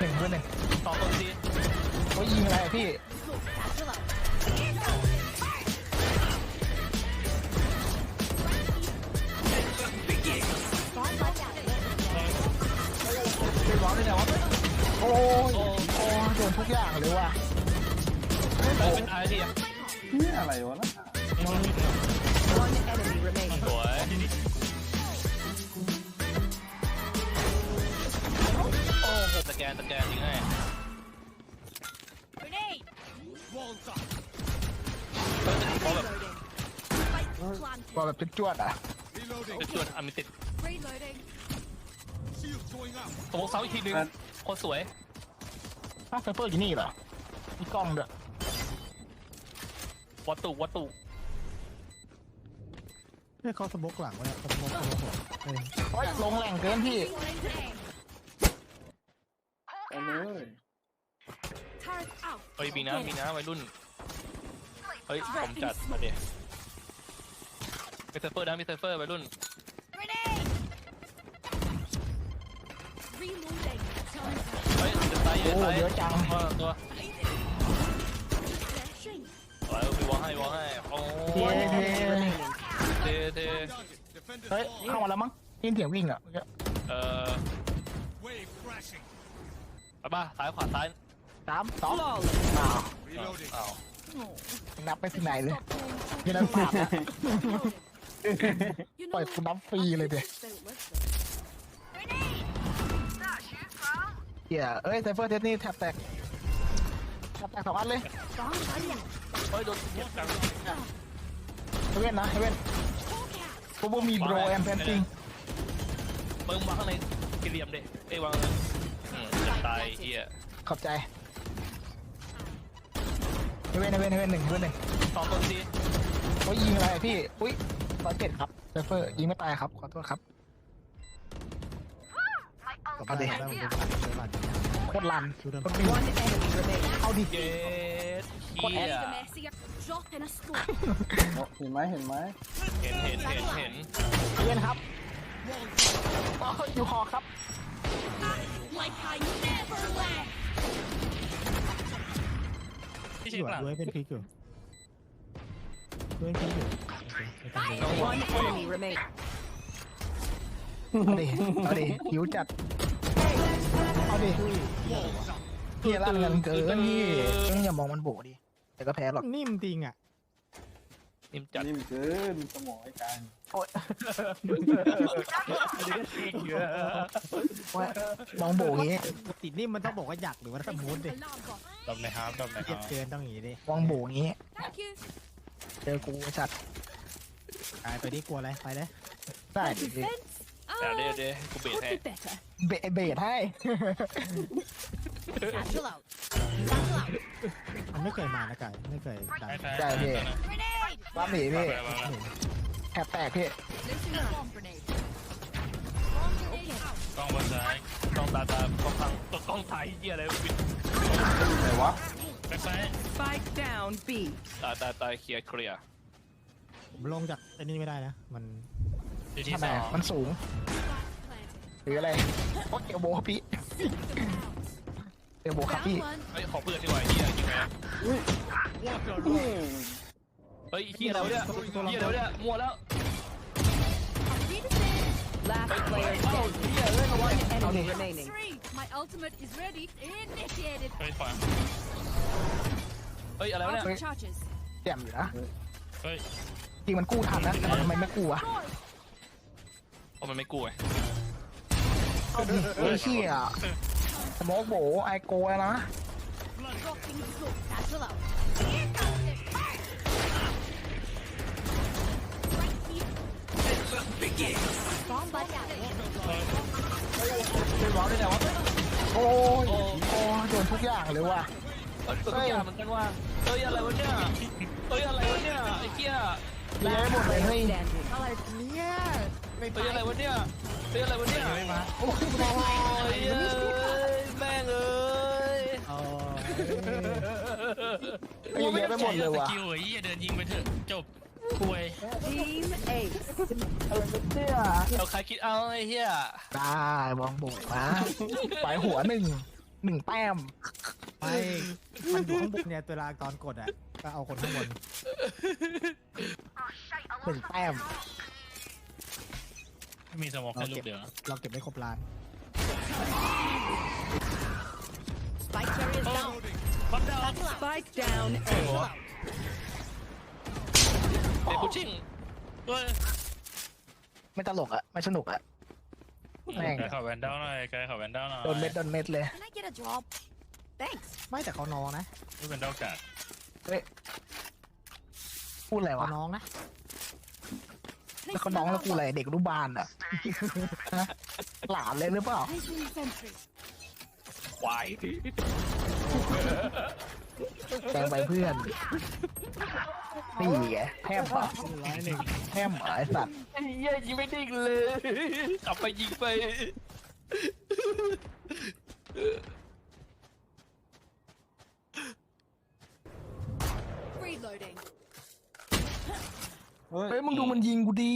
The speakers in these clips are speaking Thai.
หนึ่งเพื่อนหนึ่งสองคนซีเขายิงอะไรอะพี่เป็นร้อนเลยนะวะโอ้ยโอ้ยโดนทุกอย่างเลยว่ะเป็นไอ้ที่นี่อะไรวะนะ One enemy remaining. สวย สแกนสแกนยิงให้ Grenade! เพราะแบบ Spike planted. ว่าแบบเป็นจวดอะเป็นส่วนอมิติด Reloading. สมองเสาอีกทีนึงโคตรสวยอ้าวไซเฟอร์อยู่นี่เหรอมีกล้องด้วยวัตถุวัตถุเนี่ยเขาสมกหลังวะเนี่ยเขาสมกสมกหัวเออโอ้ยลงแหล่งเกินพี่เอาเลย Turret out. เฮ้ยมีนะมีนะวัยรุ่น เฮ้ยผมจัดมาเดี๋ยวมีไซเฟอร์นะมีไซเฟอร์วัยรุ่น Grenade! Reloading. Time เฮ้ยเดือดตายเดือดโอ้ตายเยอะจัง ตัวตัว flashing. เฮ้ยมีวางให้วางให้โอ้เย้ยเท่เทเทเฮ้ยเข้ามาแล้วมั้งยินเสียงวิ่งอะเอ่อไปป่ะซ้ายขวาซ้าย สามสอง Flawless. อ้าวอ้าวนับไปที่ไหนเลย Stop playing อยังนั้นปากอะ Reloading. You ปล่อย know, กูนับฟรีเลยเด็ don't listen. Grenade! เฮียเอ้ยไซเฟอร์เทสนี่แท็บแตกแท็บแตกสองอันเลย Bomb buddy. เฮ้ยโดนเก็บกลางเฮเว่นนะเฮเว่น Hawk out. กูบ่มีโบรแอมแพนติงเบิ้งวางข้างในสี่เหลี่ยมเด็เอ้ยวางเลยอืมจะตายไอ้เฮียขอบใจ เฮเว่นเฮเว่นเฮเว่นหนึ่งเว่นหนึ่งสองคนซีเขายิงอะไรพี่อุ้ยร้อยเจ็ดครับไซฟเฟอร์ยิงไม่ตายครับขอโทษครับกับเอาบ้านดิกลับบ้านกลันโคตรลันดูเดิวเอาดิเกตเฮีย The messier. Drop in a scope. เห็นไหมเห็นไหมเห็นเห็นเห็นเห็นเพื่อนครับอ๋ออยู่คอครับ พีกหลังด้วยเป็นพีกอยู่ด้วยพีกอยู่โอเคไม่ต้องดู One enemy remaining. เอาดิเอาดิหิวจัดเอาดิเพี่ลั่นกันเกินพี่เอ็งอย่ามองมันโบดิแต่ก็แพ้หรอกนิ่มจริงอะ นิ่มจัดนิ่มเกินสมองไอ้การโอ๊ยว่ามองโบอย่างงี้ปกตินิ่มมันต้องบอกว่าอยากหรือว่าสมูทดิ Alarm bot. ดำนะครับดำนะคเย็รับดเกินต้องอย่างนี้ดิมองโบอย่างงี้ Thank you. เจอกูจัดตายไปดิกลัวอะไรไปเลยได้ดิ Defense. แต่เดี๋ยวเดี๋ยวกูเบรก Could ให้ be better. เบะเบดให้ Satchel out. Satchel out. มันไม่เคยมานะไก่ไม่เคยตายได้พี่ Grenade. รับหนีพี่แถบแตกพี่ Placing a bomb grenade. Bomb grenade out. กล้องบนซ้ายกล้องตาตากล้องทางตัวกล้องไทยเฮียอะไรปิดไหนวะแบ็คซ้าย Spike down B. ตาตาตาเคลียร์เคลียร์ผมลงจากไอ้นี่ไม่ได้นะ มันที่ที่ทำสไมองมันสูง Spike planted. หรืออะไรโอ๊ยเอลโบครับพี่ Seek them out. เอลโบครับพี่ Down one. เฮ้ยขอเพื่อนดีกว่าเฮียยิงไงอืมเฮ้ยเฮียอะไรวะเนี่ยเฮียอะไรวะเนี่ยมั่วแล้ว Be the same. Last player standing. One enemy remaining. Three. My ultimate is ready. Initiated. เฮ้ยขวาเฮ้ยอะไรวะ Out เนี่ย of charges. แจ่มอยู่นะเฮ้ยจริงมันกู้ทันนะแต่มันทำไมไม่กู้วะ Roy. เพราะมันไม่กู้ไงเอาดิเฮ้ยเชี่ยสโมกโบไอโกแล้วนะ Dropping the scope. Satchel out. เป็นร้อนได้ไงวะโอ้ยโอ้ยโดนทุกอย่างเลยว่ะเฮ้ยตัวทุกอย่างเหมือนกันว่าเฮ้ยอะไรวะเนี่ยเฮ้ยอะไรวะเนี่ยไอ้เหี้ยเย้หมดเลยเฮ้ย Standing. อะไรเนี่ยไม่เฮ้ยอะไรวะเนี่ยเฮ้ยอะไรวะเนี่ยไม่มาโอ้ยโอ้ยเอ้ยแม่งเอ้ยอ๋อเฮ้ยเยอะไปหมดเลยว่ะสกิลไอ้เหี้ยเดินยิงไปเถอะจบ คุย Team Ace. อะไรเป็นเนี่ยเอาใครคิดเอาไอ้เหี้ยได้มองโบกนะไปหัวหนึ่งหนึ่งแต้มไม่มันอยู่ข้างบนเนี่ยเวลาตอนกดอะ ก็เอาคนข้างบนหนึ่งแต้มมีสโมองแค่ลูกเดียวนะเราเก็บได้ครบล้าน Spike carrier is down. บันดา Spike down โอ้โห A. เด็กพุชชิ่งเฮ้ยไม่ตลกอะไม่สนุกอะแม่ง ไกลขอแวนด้าหน่อยไกลขอแวนด้าหน่อยโดนเม็ดโดนเม็ดเลย Can I get a job? Thanks. ไม่แต่เขาน้องนะนี่เป็นด้ากาดพูดอะไรเขาวะน้องนะ แล้วเขาน้องแล้วกูอะไรเด็กอนุบาลอะฮะหลานเลยหรือเปล่า Placing sentry. ควาย แกงไปเพื่อนนี่ไงแพมปะร้อยหนึ่งแพมเหรอไอสัตว์ไอ้เหี้ยยิงไม่ดิ้งเลยกลับไปยิงไป Reloading. เฮ้ยเฮ้ยมึงดูมันยิงกูดี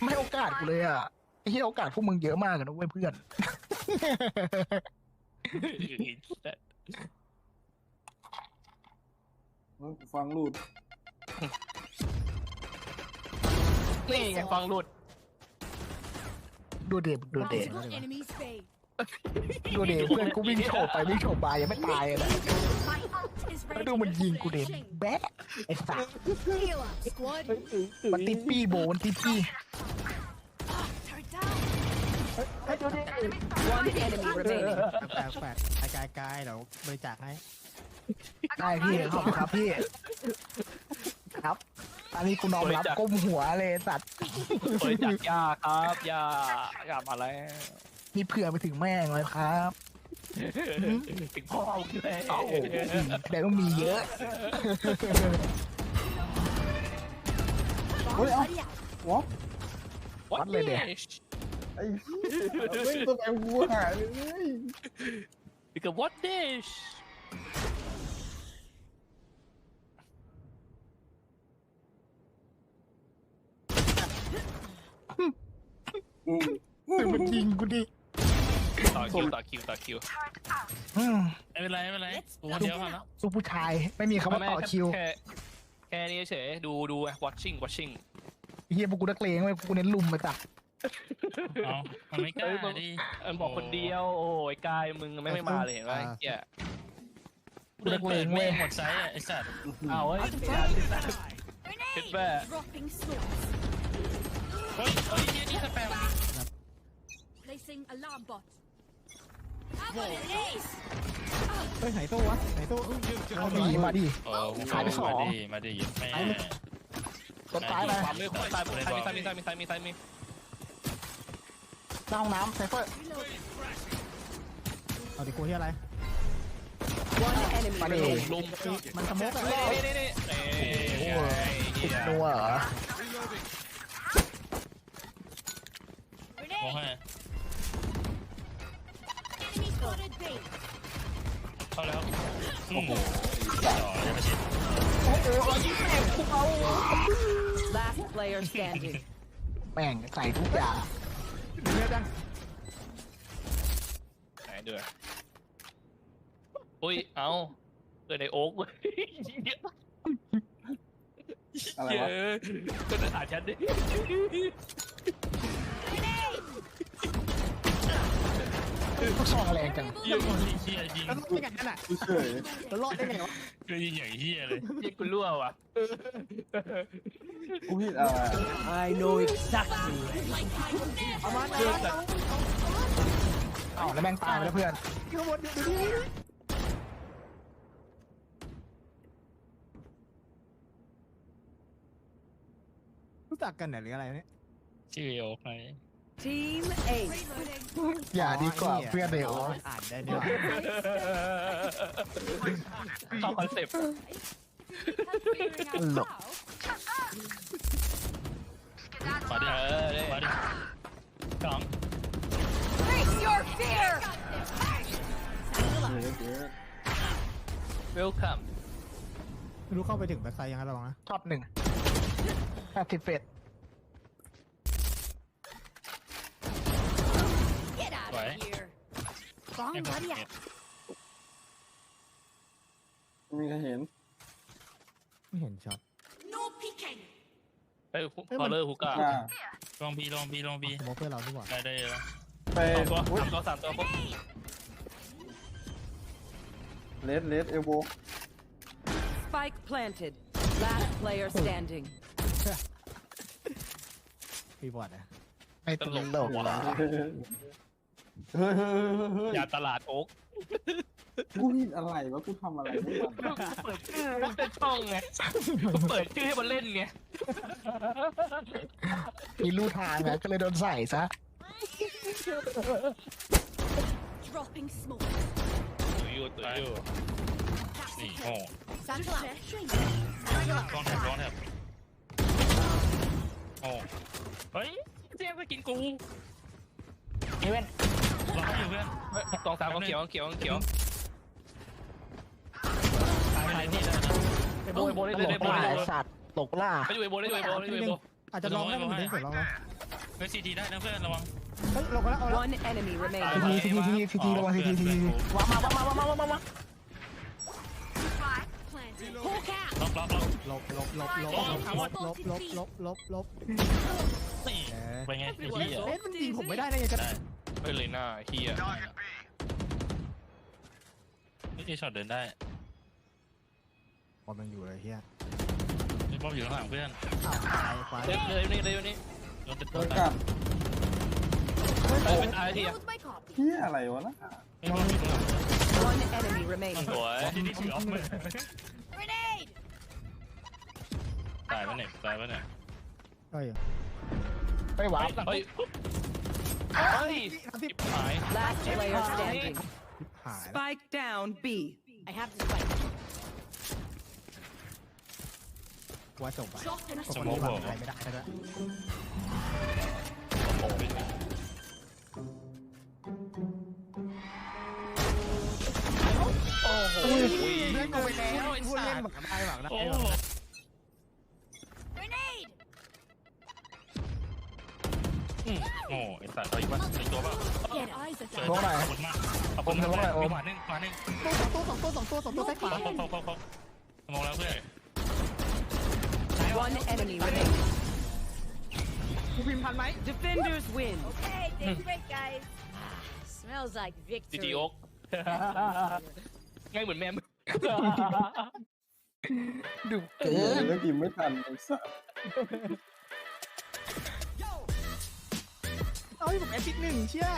ไม่ให้โอกาสกูเลยอะไอ้ที่โอกาสพวกมึงเยอะมากกันนะเว้ยเพื่อนเฮ้ย ฟังรูดนี่ไงฟังหลุดดูเดบดูเด Multiple enemies fade. ดูเดเพื่อนกูวิ่งโฉบไปวิ่งโฉบมายังไม่ตายเลยนะ My ult is แล้ว ready. ดูมันยิงกูเด Finishing. แบะไอ้สัตว์ Heal up, squad. มันติปปี้โบมันติปปี้ Turret down. One enemy remaining. แปลกแปลกไกลไกลเดี๋ยวบริจาคให้ ได้พี่ขอบคุณครับพี่ ครับอันนี้กูน้อมรับก้มหัวเลยสัตว์เฮ้ยจากยาครับยาอยามาแล้วนี่เผื่อไปถึงแม่งเลยครับถึงพ่อกูเลยโอ้โหแต่ต้องมีเยอะเฮ้ยเอ้า Buddy out. วะวัวัดเลยเด็กไอ้เหี้ยเฮ้ยตัวไอ้วัวหายเลยนี่ก็ what dish อืมแต่มันยิงกูดิต่อคิวต่อคิวต่อคิวอืมไม่เป็นไรไม่เป็นไรกูคนเดียวพอแล้วสู้ผู้ชายไม่มีคำว่าต่อคิวแค่แค่นี้เฉยดูดู watching watching เฮียพวกกูนักเลงไว้ยพวกกูเน้นลุมไปจ้ะเอามันไม่กล้าดิมันบอกคนเดียว โอ้ยกายมึงไม่ไม่มาเลยเห็นไหมเฮียเดินเปิดแม่งหมดไซส์อะไอ้สัตว์เอาเฮ้ย Grenade. Hit back. Dropping smokes. เฮ้ยเฮ้ยเหี้ยนี่สแปม Placing alarm bot. I'm on an ace. เฮ้ยไหนตู้วะไหนตู้เอามาดิมาดิโอ้โหขายไปสองมาดิมาดิแม่กดตายไปความเลยตายตายมีตายมีตายมีตายมีตายมีหน้าห้องน้ำไซเฟอร์ Reloading. เอาดิกูที่อะไร One enemy มาดิ remaining. ลุมมันสมมติอะนี่นี่นี่นี่ติดนัวเหรอ โอ้ Grenade. ให้ Enemy spotted B. เข้าแล้วโอ้โหจ่อเลยไม่ใช่ Last player standing. แม่งใส่ทุกอย่างเลือดยังไหนด้วยอุ้ย เอาเกิดในโอ๊กเว้ยอะไรวะก็จะอ่านฉันดิ ต้องคองแรงจังเฮียเฮียยิงแล้วต้องยิงอย่างนั้นอะเฉยแล้วรอดได้ไงวะก็ยิงอย่างเฮียเลยยิงกูรั่วว่ะกูผิดอะไร I know exactly เอามาเพื่อนอาแล้วแม่งตายแล้วเพื่อนข้างบนดูดิรู้จักกันหรืออะไรเนี่ยชื่อโอ๊กไง Team 8 อย่าดีกว่าเพื่อนเดี๋ยวอ่านได้ด้วยชอบคอนเซ็ปต์ Figuring out Look. how. มาดิเออได้มาดิสอง Face your fear. เจ๊เจ๊ welcome ไม่รู้เข้าไปถึงแบ็คไซด์ยังไงระวังนะ ช็อตหนึ่งแปดสิบเฟด Get out of Right. here. Bomb ให้ Don't ผม worry. เก็บไม่มีใครเห็น ไม่เห็นช็อต No peeking. เฮ้ยคอลเลอร์ฮุก้าอ่า ลองบีลองบีลองบีสโมกเพื่อนเราดีกว่าได้ได้แล้วไปสองตัวอุ๊ยสามตัวสามตัวปุ๊บเลสเลสเอลโบ Spike planted. Last player standing. พี่บอดนะไม่ตลกว่ะ เฮ้ยเฮ้ยเฮ้ยเฮ้ยยาตลาดโอ๊กกูผิดอะไรวะกูทำอะไรไม่มันเปิดชื่อมันเป็นช่องไงเปิดชื่อให้มันเล่นไงมีลู่ทางอะก็เลยโดนใส่ซะ Dropping smoke. ตุยอยู่ตุยอยู่นี่โอ้ Satchel out. ลองแถบลองแถบโอ้เฮ้ยเจ๊ไปกินกูเอเว่น รออยู่เพื่อนเฮ้ยสองสามของเขียวของเขียวของเขียวตายไปเลยนี่ได้นะไอโบไอโบได้ตเลยลไอกโบล่าได้ไอ้เลยสัตว์ตกล่าไปอยู่ไอโบได้อยู่ไอโบได้อยู่ไอโบอาจจะลองได้ผมถึงเสร็จลองแล้วเฮ้ยซีทีได้นะเพื่อนระวังเฮ้ยลงมาแล้วเอาแล้ว One enemy ตาย remaining. ทีทีทีทีทีระวังทีทีทีทีวางมาวางมาวางมาวางมาวาง Planted. Hawk out. ล็อกล็อกล็อกลบลบลบลบลบลบลบลบลบลบลบนี่ไปไงไอ้เหี้ยเอ๊ะมันยิงผมไม่ได้ได้ไงกันได้ ไม่เลยหน้าเฮียนี่ช็อตเดินได้บอลมันอยู่เลยเฮียนี่บอลอยู่ข้างหลังเพื่อนตายควายเดินเลยนี่เลยนี่โดนติดโดตัวนตากัยดเฮ้ยเป็นตายที Build my copy. เฮียอะไรวะนะไม่บอลอยู่ข้างหลัง One enemy remaining. สวยที่นี่ถือออฟเลย Grenade. ตายปะเนี่ยตายปะเนี่ยเฮ้ยไม่หวาเฮ้ยเฮ้ย สิบหาย Last player standing. หายแล้ว Spike down B. I have the spike. ว่าจบไป Drop in a คนนี้วางใครไม่ได้แล้วโอ้โหเล่นกูไปแล้วไอ้พูดเล่นหมักได้หมักได้ โอ้ไอ้สัตว์เอาอีกปะไอ้ตัวปะ Get eyes at เจอ that. โค้งหน่อยขอบคุณมากขอบคุณมากเลยมีขวาหนึ่งขวาหนึ่งตัวสองตัวสองตัวสองตัวสองตัวใส่ขวาเขาเขาเขาเขามองแล้วเพื่อน One enemy remaining. กูพิมพ์ทันไหม Defenders win. Okay, take a break, guys. Smells like จีจี victory. โอ๊กง่ายเหมือนแม่ดุเกิเกินนแล้วกินไม่ทันไอ้สัส เอาให้ผมแอดชิดหนึ่งเชี่ย